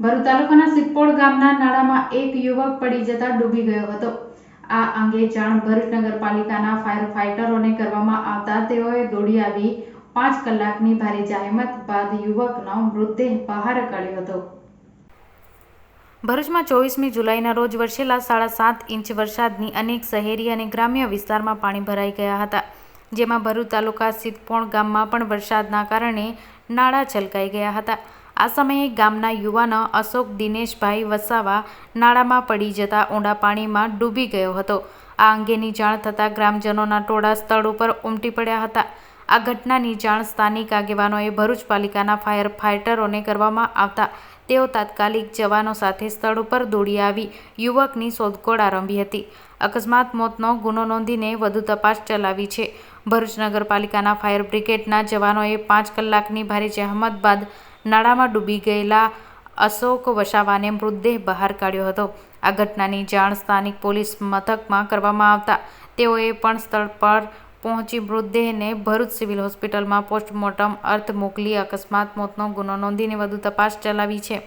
ભરૂચ તાલુકાના સિદ્ધપોળ ગામના નાળામાં એક યુવક પડી જતા ડૂબી ગયો હતો. આ અંગે જાણ ભરૂચ નગરપાલિકાના ફાયર ફાઇટરોને કરવામાં આવતા તેઓએ દોડી આવી પાંચ કલાકની ભારે જહેમત બાદ યુવકનો મૃતદેહ બહાર કાઢ્યો હતો. ભરૂચમાં ચોવીસમી જુલાઈના રોજ વરસેલા સાડા સાત ઇંચ વરસાદની અનેક શહેરી અને ગ્રામ્ય વિસ્તારમાં પાણી ભરાઈ ગયા હતા. જેમાં ભરૂચ તાલુકા સિદ્ધપોણ ગામમાં પણ વરસાદના કારણે નાળા છલકાઈ ગયા હતા. આ સમયે ગામના યુવાનો અશોક દિનેશભાઈ વસાવા નાળામાં પડી જતા ઊંડા પાણીમાં ડૂબી ગયો હતો. આ અંગેની જાણ થતાં ગ્રામજનોના ટોળા સ્થળ ઉપર ઉમટી પડ્યા હતા. આ ઘટનાની જાણ સ્થાનિક આગેવાનોએ ભરૂચ પાલિકાના ફાયર ફાઇટરોને કરવામાં આવતા તેઓ તાત્કાલિક જવાનો સાથે સ્થળ ઉપર દોડી આવી, યુવકની શોધખોળ આરંભી હતી. અકસ્માત મોતનો ગુનો નોંધીને વધુ તપાસ ચલાવી છે. ભરૂચ નગરપાલિકાના ફાયર બ્રિગેડના જવાનોએ પાંચ કલાકની ભારે જહેમત બાદ નાળામાં ડૂબી ગયેલા અશોક વસાવાને મૃતદેહ બહાર કાઢ્યો હતો. આ ઘટનાની જાણ સ્થાનિક પોલીસ મથકમાં કરવામાં આવતા તેઓએ પણ સ્થળ પર પહોંચી મૃતદેહને ભરૂચ સિવિલ હોસ્પિટલમાં પોસ્ટમોર્ટમ અર્થ મોકલી અકસ્માત, મોતનો ગુનો નોંધીને વધુ તપાસ ચલાવી છે.